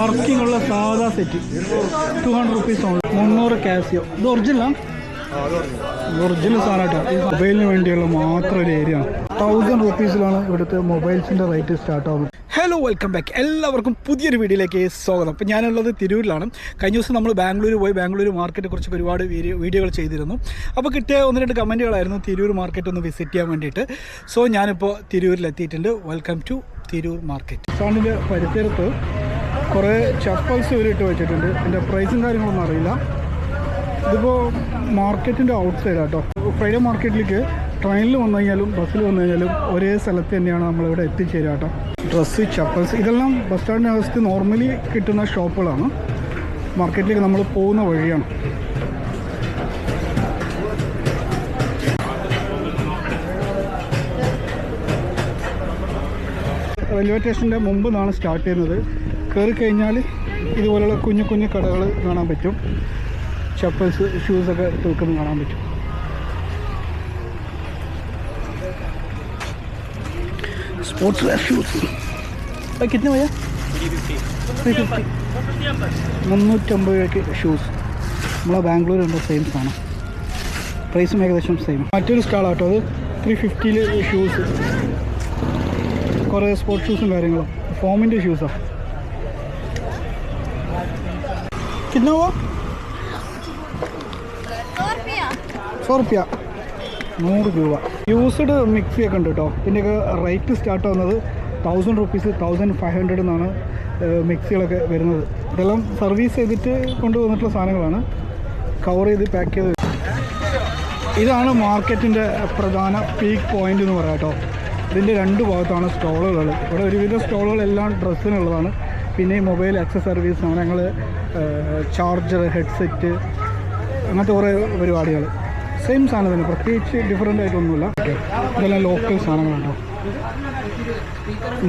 Working ഉള്ള സാധാ set. Two hundred rupees on മുന്നൂറ് കാസിയോ ഇത് ഒറിജിനലാണ് ഒറിജിനൽ സാധനമായിട്ടാണ് ഈ മൊബൈലിന് വേണ്ടിയുള്ള മാത്രം ഒരു ഏരിയ ആണ്. തൗസൻഡ് റുപ്പീസിലാണ് ഇവിടുത്തെ മൊബൈൽസിന്റെ റേറ്റ് സ്റ്റാർട്ട് ആവുന്നത്. ഹലോ വെൽക്കം ബാക്ക് എല്ലാവർക്കും പുതിയൊരു വീഡിയോയിലേക്ക് സ്വാഗതം. അപ്പോൾ ഞാനുള്ളത് തിരൂരിലാണ്. കഴിഞ്ഞ ദിവസം നമ്മൾ ബാംഗ്ലൂർ പോയി. ബാംഗ്ലൂർ മാർക്കറ്റ് കുറിച്ച് ഒരുപാട് വീഡിയോ വീഡിയോകൾ ചെയ്തിരുന്നു. അപ്പോൾ കിട്ടിയ ഒന്ന് രണ്ട് കമന്റുകളായിരുന്നു തിരൂർ മാർക്കറ്റ് ഒന്ന് വിസിറ്റ് ചെയ്യാൻ വേണ്ടിയിട്ട്. സോ ഞാനിപ്പോൾ തിരൂരിലെത്തിയിട്ടുണ്ട്. വെൽക്കം ടു തിരൂർ മാർക്കറ്റ് സ്റ്റാൻഡിന്റെ പരിസരത്ത് കുറേ ചപ്പൽസ് ഇവരിട്ട് വെച്ചിട്ടുണ്ട്. എന്റെ പ്രൈസും കാര്യങ്ങളൊന്നും അറിയില്ല. ഇതിപ്പോൾ മാർക്കറ്റിന്റെ ഔട്ട് സൈഡ് ആട്ടോ ഫ്രൈഡേ മാർക്കറ്റിലേക്ക് ട്രെയിനിൽ വന്നു കഴിഞ്ഞാലും ബസ്സിൽ വന്നു കഴിഞ്ഞാലും ഒരേ സ്ഥലത്ത് തന്നെയാണ് നമ്മളിവിടെ എത്തിച്ചേരുക കേട്ടോ ഡ്രസ്സ് ചപ്പൽസ് ഇതെല്ലാം ബസ് സ്റ്റാൻഡിന്റെ അവസ്ഥ നോർമലി കിട്ടുന്ന ഷോപ്പുകളാണ്. മാർക്കറ്റിലേക്ക് നമ്മൾ പോകുന്ന വഴിയാണ്. റെയിൽവേ സ്റ്റേഷന്റെ മുമ്പ് നിന്നാണ് സ്റ്റാർട്ട് ചെയ്യുന്നത്. കയറി കഴിഞ്ഞാൽ ഇതുപോലെയുള്ള കുഞ്ഞു കുഞ്ഞു കടകൾ കാണാൻ പറ്റും. ചപ്പൽസ് ഷൂസൊക്കെ തൂക്കുന്നത് കാണാൻ പറ്റും. സ്പോർട്സ് വെയർ ഷൂസ് കിട്ടുന്ന പോയാ മുന്നൂറ്റമ്പത് രൂപയ്ക്ക് ഷൂസ് നമ്മളെ ഉണ്ട് സെയിം സാധനം. പ്രൈസും ഏകദേശം സെയിം മറ്റൊരു സ്റ്റാളാട്ടോ അത്. ത്രീ ഫിഫ്റ്റിയിൽ ഷൂസ് കുറേ സ്പോർട്സ് ഷൂസും കാര്യങ്ങളും. ഫോമിന്റെ ഷൂസാണ് कितना हुआ സോ റുപ്യ നൂറ് രൂപ യൂസ്ഡ് മിക്സി ഒക്കെ ഉണ്ട് കേട്ടോ ഇതിൻ്റെയൊക്കെ റേറ്റ് സ്റ്റാർട്ട് ആവുന്നത് thousand rupees thousand five hundred എന്നാണ് മിക്സികളൊക്കെ വരുന്നത് ഇതെല്ലാം സർവീസ് ചെയ്തിട്ട് കൊണ്ടുവന്നിട്ടുള്ള സാധനങ്ങളാണ് കവർ ചെയ്ത് പാക്ക് ചെയ്ത് ഇതാണ് മാർക്കറ്റിൻ്റെ പ്രധാന പീക്ക് പോയിന്റ് എന്ന് പറയാം കേട്ടോ ഇതിൻ്റെ രണ്ട് ഭാഗത്താണ് സ്റ്റോളുകൾ ഇവിടെ ഒരുവിധ സ്റ്റോളുകളെല്ലാം ഡ്രസ്സിനുള്ളതാണ് പിന്നെ മൊബൈൽ ആക്സസറീസ് സാധനങ്ങൾ ചാർജർ ഹെഡ്സെറ്റ് അങ്ങനത്തെ കുറേ പരിപാടികൾ സെയിം സാധനം തന്നെ പ്രത്യേകിച്ച് ഡിഫറെന്റ് ആയിട്ടൊന്നുമില്ല. ഇതെല്ലാം ലോക്കൽ സാധനങ്ങളുണ്ടോ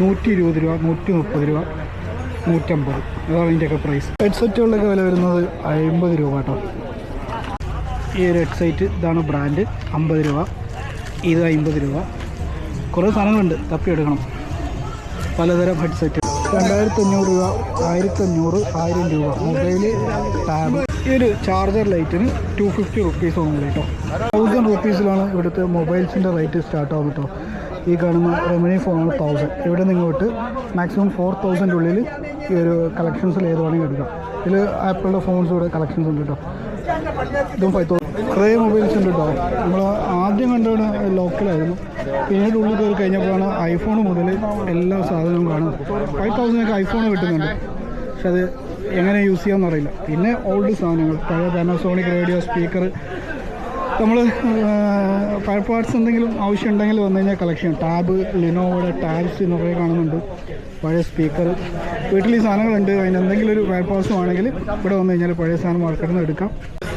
നൂറ്റി ഇരുപത് രൂപ നൂറ്റി മുപ്പത് രൂപ നൂറ്റമ്പത്. അതാണ് ഇതിന്റെയൊക്കെ പ്രൈസ് ഹെഡ്സെറ്റുകളുടെയൊക്കെ വില വരുന്നത് അമ്പത് രൂപ കേട്ടോ. ഈ ഒരു ഹെഡ്സെറ്റ് ഇതാണ് ബ്രാൻഡ് അമ്പത് രൂപ ഇത് അമ്പത് രൂപ. കുറേ സാധനങ്ങളുണ്ട് തപ്പിയെടുക്കണം. പലതരം ഹെഡ്സെറ്റ് രണ്ടായിരത്തി അഞ്ഞൂറ് രൂപ ആയിരത്തി അഞ്ഞൂറ് ആയിരം രൂപ. Mobile tab. ഈ ഒരു ചാർജർ ലൈറ്റിന് ടു ഫിഫ്റ്റി റുപ്പീസ് ഒന്നും കേട്ടോ. തൗസൻഡ് റുപ്പീസിലാണ് ഇവിടുത്തെ മൊബൈൽസിന്റെ റേറ്റ് സ്റ്റാർട്ട് ആവും കേട്ടോ. ഈ കാണുന്ന റെമനി ഫോണാണ് തൗസൻഡ് ഇവിടെ നിങ്ങോട്ട് മാക്സിമം ഫോർ തൗസൻഡ് ഉള്ളിൽ ഈ ഒരു കളക്ഷൻസിൽ ഏത് വേണമെങ്കിൽ എടുക്കാം. ഇതിൽ ആപ്പിളിന്റെ ഫോൺസ് ഇവിടെ കളക്ഷൻസ് ഉണ്ട് കേട്ടോ. ഇതും ഫൈവ് കുറേ മൊബൈൽസ് ഉണ്ട് കേട്ടോ നമ്മൾ ആദ്യം കണ്ടത് ലോക്കലായിരുന്നു. പിന്നീട് ഉള്ളിൽ കയറി കഴിഞ്ഞപ്പോഴാണ് ഐഫോൺ മുതൽ എല്ലാ സാധനവും കാണുന്നത്. ഫൈവ് തൗസൻഡൊക്കെ ഐഫോൺ കിട്ടുന്നുണ്ട്. പക്ഷെ അത് എങ്ങനെ യൂസ് ചെയ്യാമെന്ന് അറിയില്ല. പിന്നെ ഓൾഡ് സാധനങ്ങൾ. പഴയ പാനസോണിക് റേഡിയോ സ്പീക്കർ നമ്മൾ ഫയർ പാർട്സ് എന്തെങ്കിലും ആവശ്യമുണ്ടെങ്കിൽ വന്നു കഴിഞ്ഞാൽ കളക്ഷൻ ടാബ് ലിനോവയുടെ ടാബ്സ് എന്നൊക്കെ കാണുന്നുണ്ട്. പഴയ സ്പീക്കർ വീട്ടിൽ ഈ സാധനങ്ങളുണ്ട്. അതിന് എന്തെങ്കിലും ഒരു ഫയർ പാർട്സും ആണെങ്കിൽ ഇവിടെ വന്നു കഴിഞ്ഞാൽ പഴയ സാധനം മാർക്കറ്റിൽ നിന്ന് എടുക്കാം.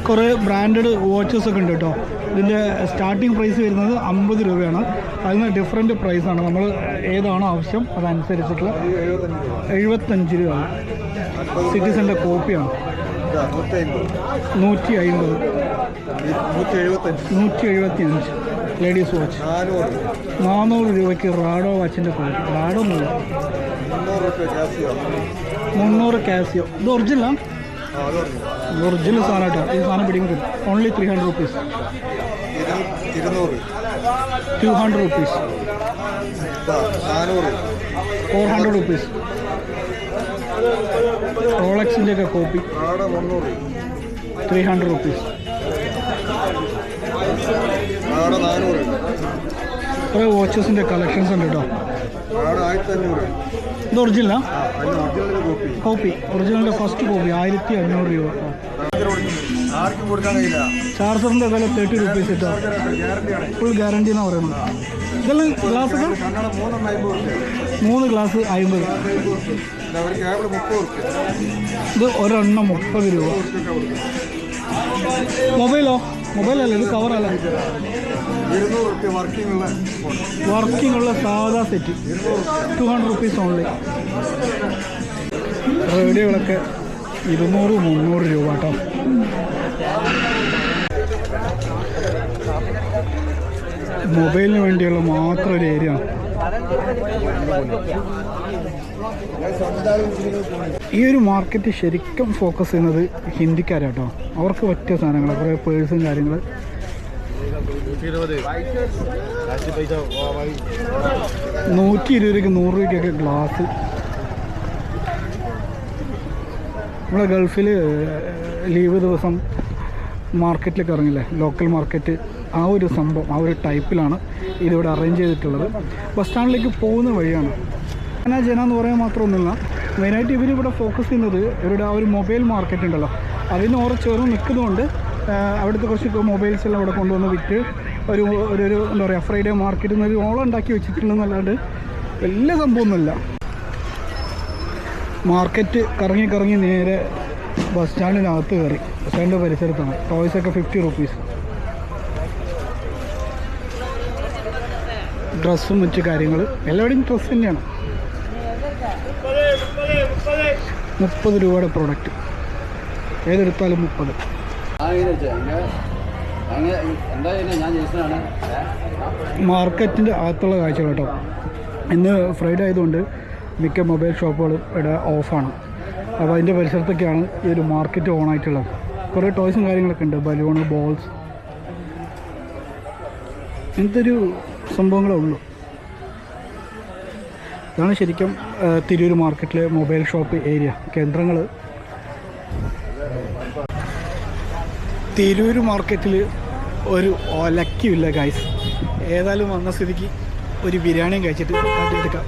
കുറേ ബ്രാൻഡഡ് വാച്ചസ് ഒക്കെ ഉണ്ട് കേട്ടോ. ഇതിന്റെ സ്റ്റാർട്ടിംഗ് പ്രൈസ് വരുന്നത് അമ്പത് രൂപയാണ്. അതിന് ഡിഫറെന്റ് പ്രൈസാണ് നമ്മൾ ഏതാണോ ആവശ്യം അതനുസരിച്ചിട്ടുള്ള എഴുപത്തഞ്ച് രൂപ. സിറ്റിസന്റെ കോപ്പിയാണ് നൂറ്റി അമ്പത് നൂറ്റി എഴുപത്തി അഞ്ച് ലേഡീസ് വാച്ച് നാനൂറ് രൂപയ്ക്ക് റാഡോ വാച്ചിന്റെ കോപ്പി റാഡോ ഒന്നുമില്ല. മുന്നൂറ് കാസിയോ ഇത് ഒറിജിനലാണ് ഒറിജിനൽ സാധനമായിട്ടാണ് ഈ സാധനം പിടിക്കും കിട്ടും only three hundred rupees two hundred rupees four hundred rupees റോളക്സിന്റെ ഒക്കെ കോപ്പി ത്രീ ഹൺഡ്രഡ് റുപ്പീസ് കുറേ വാച്ചസിന്റെ കളക്ഷൻസ് ഉണ്ട് കേട്ടോ ഇത് ഒറിജിനലാണ് ആ? കോപ്പി ഒറിജിനലിന്റെ ഫസ്റ്റ് കോപ്പി ആയിരത്തി അഞ്ഞൂറ് രൂപ. ആർക്കും കൊടുക്കാൻ കഴിയില്ല. ചാർജറിന്റെ വില തേർട്ടി റുപ്പീസ് ഇട്ടാ. ഫുൾ ഗ്യാരണ്ടി എന്നാ പറയുന്നത്? ഇതെല്ലാം ഗ്ലാസ് മൂന്ന് ഗ്ലാസ് അമ്പത്. ഇത് ഒരെണ്ണം മുപ്പത് രൂപ. മൊബൈലോ മൊബൈലല്ല ഇത് കവറല്ല വർക്കിംഗ് ഉള്ള വർക്കിംഗ് ഉള്ള സാധാ set two hundred rupees only റേഡിയോകളൊക്കെ ഇരുന്നൂറ് മുന്നൂറ് രൂപ കേട്ടോ. മൊബൈലിന് വേണ്ടിയുള്ള മാത്രം ഒരു ഏരിയ ആണ് ഈ ഒരു മാർക്കറ്റ് ശരിക്കും ഫോക്കസ് ചെയ്യുന്നത് ഹിന്ദിക്കാരാട്ടോ. അവർക്ക് പറ്റിയ സാധനങ്ങൾ കുറേ പേഴ്സും കാര്യങ്ങൾ നൂറ്റി ഇരുപത് രൂപയ്ക്ക് നൂറ് രൂപയ്ക്കൊക്കെ ഗ്ലാസ് നമ്മളെ ഗൾഫിൽ ലീവ് ദിവസം മാർക്കറ്റിലേക്ക് ഇറങ്ങില്ലേ? ലോക്കൽ മാർക്കറ്റ് ആ ഒരു സംഭവം ആ ഒരു ടൈപ്പിലാണ് ഇതിവിടെ അറേഞ്ച് ചെയ്തിട്ടുള്ളത്. ബസ് സ്റ്റാൻഡിലേക്ക് പോകുന്ന വഴിയാണ് ജന ജന എന്ന് പറയാൻ മാത്രമൊന്നുമില്ല. മെയിനായിട്ട് ഇവരിവിടെ ഫോക്കസ് ചെയ്യുന്നത് ഇവരുടെ ആ ഒരു മൊബൈൽ മാർക്കറ്റ് ഉണ്ടല്ലോ. അതിന് ഓരോ ചേർന്ന് നിൽക്കുന്നതുകൊണ്ട് അവിടുത്തെ കുറച്ച് മൊബൈൽസ് എല്ലാം അവിടെ കൊണ്ടുവന്ന് വിറ്റ് ഒരു ഒരു ഒരു എന്താ പറയുക ഫ്രൈഡേ മാർക്കറ്റിൽ നിന്ന് ഒരു ഓളം ഉണ്ടാക്കി വെച്ചിട്ടുണ്ടെന്നല്ലാണ്ട് വലിയ സംഭവമൊന്നുമില്ല. മാർക്കറ്റ് കറങ്ങി കറങ്ങി നേരെ ബസ് സ്റ്റാൻഡിനകത്ത് കയറി. ബസ് സ്റ്റാൻഡിന്റെ പരിസരത്താണ്. ടോയ്സൊക്കെ ഫിഫ്റ്റി റുപ്പീസ് ഡ്രസ്സും മറ്റു കാര്യങ്ങൾ എല്ലാവരുടെയും ഡ്രസ്സ് തന്നെയാണ്. മുപ്പത് രൂപയുടെ പ്രോഡക്റ്റ് ഏതെടുത്താലും മുപ്പത്. മാർക്കറ്റിന്റെ അകത്തുള്ള കാഴ്ചകൾ കേട്ടോ. ഇന്ന് ഫ്രൈഡേ ആയതുകൊണ്ട് മിക്ക മൊബൈൽ ഷോപ്പുകളും ഇവിടെ ഓഫാണ് അപ്പോൾ അതിന്റെ പരിസരത്തൊക്കെയാണ് ഈ ഒരു മാർക്കറ്റ് ഓൺ ആയിട്ടുള്ളത്. കുറേ ടോയ്സും കാര്യങ്ങളൊക്കെ ഉണ്ട്. ബലൂണ് ബോൾസ് ഇങ്ങനത്തെ ഒരു സംഭവങ്ങളേ ഉള്ളൂ. ഇതാണ് ശരിക്കും തിരൂർ മാർക്കറ്റിലെ മൊബൈൽ ഷോപ്പ് ഏരിയ കേന്ദ്രങ്ങൾ തിരൂർ മാർക്കറ്റിൽ ഒരു ഒലക്കില്ല ഗൈസ് ഏതായാലും വന്ന സ്ഥിതിക്ക് ഒരു ബിരിയാണിയും കഴിച്ചിട്ട് കാട്ടിയെടുക്കാം